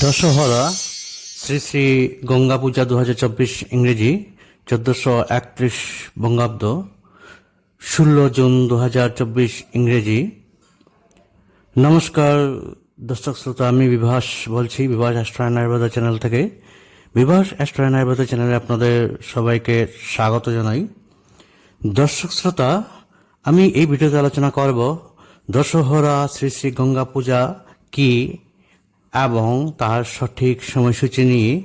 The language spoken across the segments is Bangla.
দশহরা শ্রী শ্রী গঙ্গা পূজা দু হাজার চব্বিশ ইংরেজি চোদ্দশো একত্রিশ বঙ্গাব্দ ষোলো জুন দু হাজার চব্বিশ ইংরেজি। নমস্কার দর্শক শ্রোতা, আমি বিভাস বলছি, বিভাস অ্যাস্ট্রয়েন আয়ুর্বেদ চ্যানেল থেকে। বিভাস অ্যাস্ট্রয়েন আয়ুর্বেদ চ্যানেলে আপনাদের সবাইকে স্বাগত জানাই। দর্শক শ্রোতা, আমি এই ভিডিওতে আলোচনা করব দশহরা শ্রী শ্রী গঙ্গা পূজা কি এবং তার সঠিক সময়সূচি নিয়ে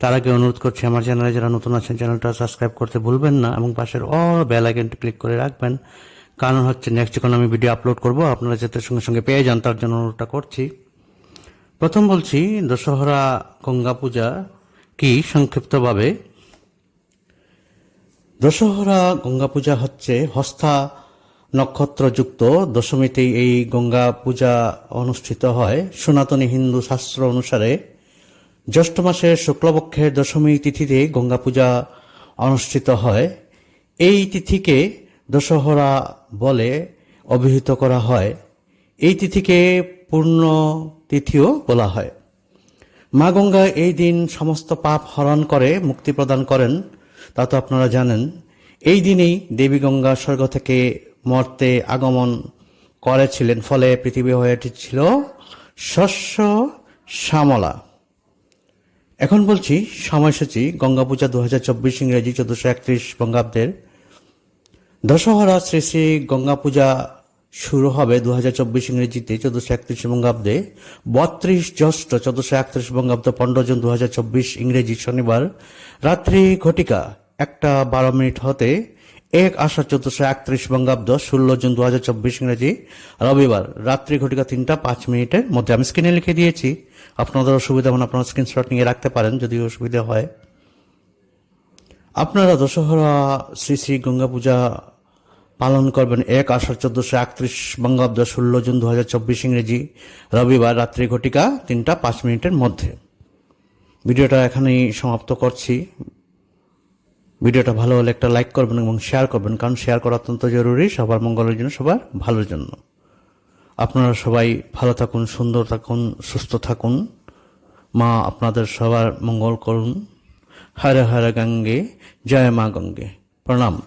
তার আগে অনুরোধ করছি আমার চ্যানেলে যারা নতুন আছেন, চ্যানেলটা সাবস্ক্রাইব করতে ভুলবেন না এবং পাশের অল বেল আইকনটি ক্লিক করে রাখবেন। কারণ হচ্ছে নেক্সট যখন আমি ভিডিও আপলোড করব, আপনারা যাতে সঙ্গে সঙ্গে পেয়ে যান, তার জন্য অনুরোধটা করছি। প্রথম বলছি, দশহরা গঙ্গা পূজা কি সংক্ষিপ্তভাবে? দশহরা গঙ্গা পূজা হচ্ছে হস্তা নক্ষত্রযুক্ত দশমীতেই এই গঙ্গা পূজা অনুষ্ঠিত হয়। সনাতনী হিন্দু শাস্ত্র অনুসারে জ্যৈষ্ঠ মাসের শুক্লপক্ষের দশমী তিথিতে গঙ্গা পূজা অনুষ্ঠিত হয়। এই তিথিকে দশহরা বলে অভিহিত করা হয়। এই তিথিকে পূর্ণ তিথিও বলা হয়। মা গঙ্গা এই দিন সমস্ত পাপ হরণ করে, মুক্তি প্রদান করেন। তা তো আপনারা জানেন। এই দিনেই দেবী গঙ্গা স্বর্গ থেকে মর্তে আগমন করেছিলেন, ফলে পৃথিবী হয়ে উঠেছিল শস্য শ্যামলা। এখন বলছি সময়সূচি, গঙ্গা পূজা দু হাজার চব্বিশ ইংরেজি চোদ্দশো একত্রিশ বঙ্গাব্দের। দশহরা শ্রী শ্রী গঙ্গা পূজা শুরু হবে দু হাজার চব্বিশ ইংরেজিতে চোদ্দশো একত্রিশ বঙ্গাব্দে। বত্রিশ জ্যৈষ্ঠ চোদ্দশো একত্রিশ বঙ্গাব্দ পনেরো জুন দু হাজার চব্বিশ ইংরেজি শনিবার, রাত্রি ঘটিকা। একটা বারো মিনিট হতে এক আষাঢ় চোদ্দশো একত্রিশ বঙ্গাব্দ ষোলো জুন দু হাজার চব্বিশ ইংরেজি। রবিবার রাত্রি ঘটিকা তিনটা পাঁচ মিনিটের মধ্যে আমি স্ক্রিনে লিখে দিয়েছি। আপনাদের অসুবিধা হলে আপনারা স্ক্রিনশট নিয়ে রাখতে পারেন যদি অসুবিধা হয়। আপনারা দশহরা শ্রী শ্রী গঙ্গা পূজা পালন করবেন এক আষাঢ় চোদ্দশো একত্রিশ বঙ্গাব্দ ষোলো জুন দু হাজার চব্বিশ ইংরেজি। রবিবার রাত্রি ঘটিকা তিনটা পাঁচ মিনিটের মধ্যে। ভিডিওটা এখানেই সমাপ্ত করছি। ভিডিওটা ভালো হলে একটা লাইক করবেন এবং শেয়ার করবেন, কারণ শেয়ার করা অত্যন্ত জরুরি। সবার মঙ্গলের জন্য, সবার ভালোর জন্য। আপনারা সবাই ভালো থাকুন, সুন্দর থাকুন, সুস্থ থাকুন। মা, আপনাদের সবার মঙ্গল করুন। হরে হরে গঙ্গে, জয় মা গঙ্গে। প্রণাম।